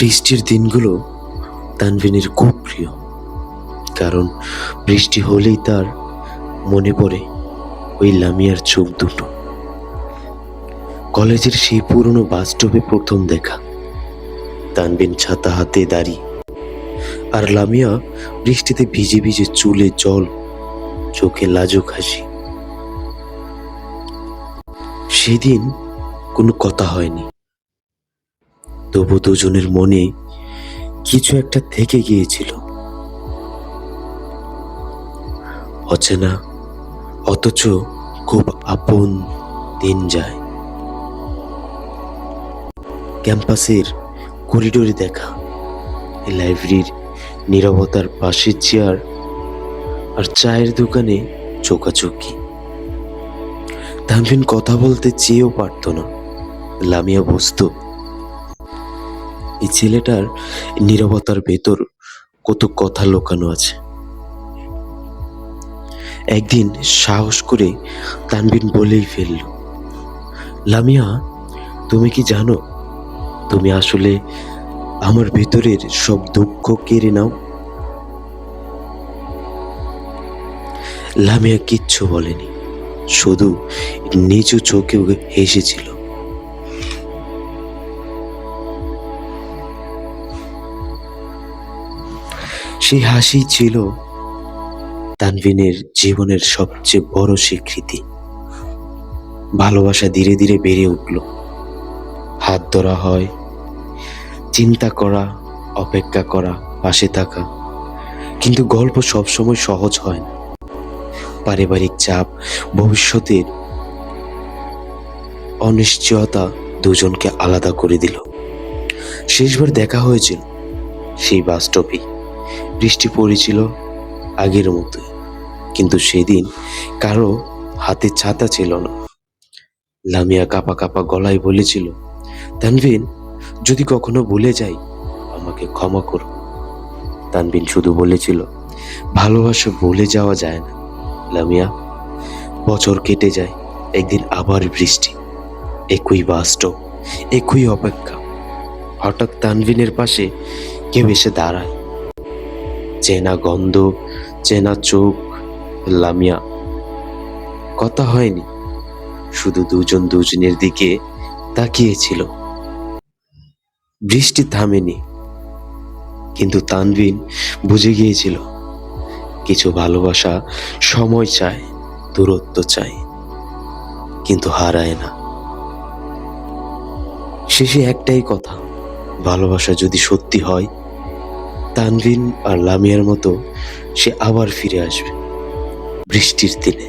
বৃষ্টির দিনগুলো তানভিনের খুব প্রিয়। কারণ বৃষ্টি হলেই তার মনে পড়ে ওই লামিয়ার চোখ দুটো। কলেজের সেই পুরনো বাস স্টপে প্রথম দেখা। তানবিন ছাতা হাতে দাঁড়িয়ে আর লামিয়া বৃষ্টিতে ভিজে ভিজে চুলে জল, চোখে লাজুক হাসি। সেদিন কোনো কথা হয়নি। তবু দুজনের মনে কিছু একটা থেকে গিয়েছিল। অচেনা, অথচ খুব আপন দিন যায়। ক্যাম্পাসের করিডোরে দেখা, লাইব্রেরির নীরবতার পাশের চেয়ার আর চায়ের দোকানে চোকাচোকি তানভিন কথা বলতে চেয়েও পারত না। লামিয়া বুঝতো এই ছেলেটার নীরবতার ভেতর কত কথা লুকানো আছে। একদিন সাহস করে তানবিন বলেই ফেলল, লামিয়া, তুমি কি জানো, তুমি আসলে আমার ভেতরের সব দুঃখ কেড়ে নাও? লামিয়া কিচ্ছু বলেনি, শুধু নিচু চোখে হেসেছিল। সেই হাসি ছিল তানভিনের জীবনের সবচেয়ে বড় স্বীকৃতি। ভালোবাসা ধীরে ধীরে বেড়ে উঠল। হাত ধরা হয়, চিন্তা করা, অপেক্ষা করা, পাশে থাকা। কিন্তু গল্প সবসময় সহজ হয় না। পারিবারিক চাপ, ভবিষ্যতের অনিশ্চয়তা দুজনকে আলাদা করে দিল। শেষবার দেখা হয়েছিল সেই বাস্তবেই বৃষ্টি পড়েছিল আগের মতোই কিন্তু সেদিন কারও হাতে ছাতা ছিল না। লামিয়া কাপা কাপা গলায় বলেছিল তানভিন যদি কখনো ভুলে যাই, আমাকে ক্ষমা করো। তানভিন শুধু বলেছিল, ভালোবাসা ভুলে যাওয়া যায় না, লামিয়া। বছর কেটে যায়, একদিন আবার বৃষ্টি। একই বাস্তব একই অপেক্ষা। হঠাৎ তানভিনের পাশে কেউ এসে দাঁড়ায়। চেনা গন্ধ, চেনা চোখ, লামিয়া। কথা হয়নি। শুধু দুজন দুজনের দিকে তাকিয়েছিল। বৃষ্টি থামেনি, কিন্তু তানভিন বুঝে গিয়েছিল, কিছু ভালোবাসা সময় চায়, দূরত্ব চায়, কিন্তু হারায় না। শেষে একটাই কথা, ভালোবাসা যদি সত্যি হয় তানভিন আর লামিয়ার মতো সে আবার ফিরে আসবে বৃষ্টির দিনে।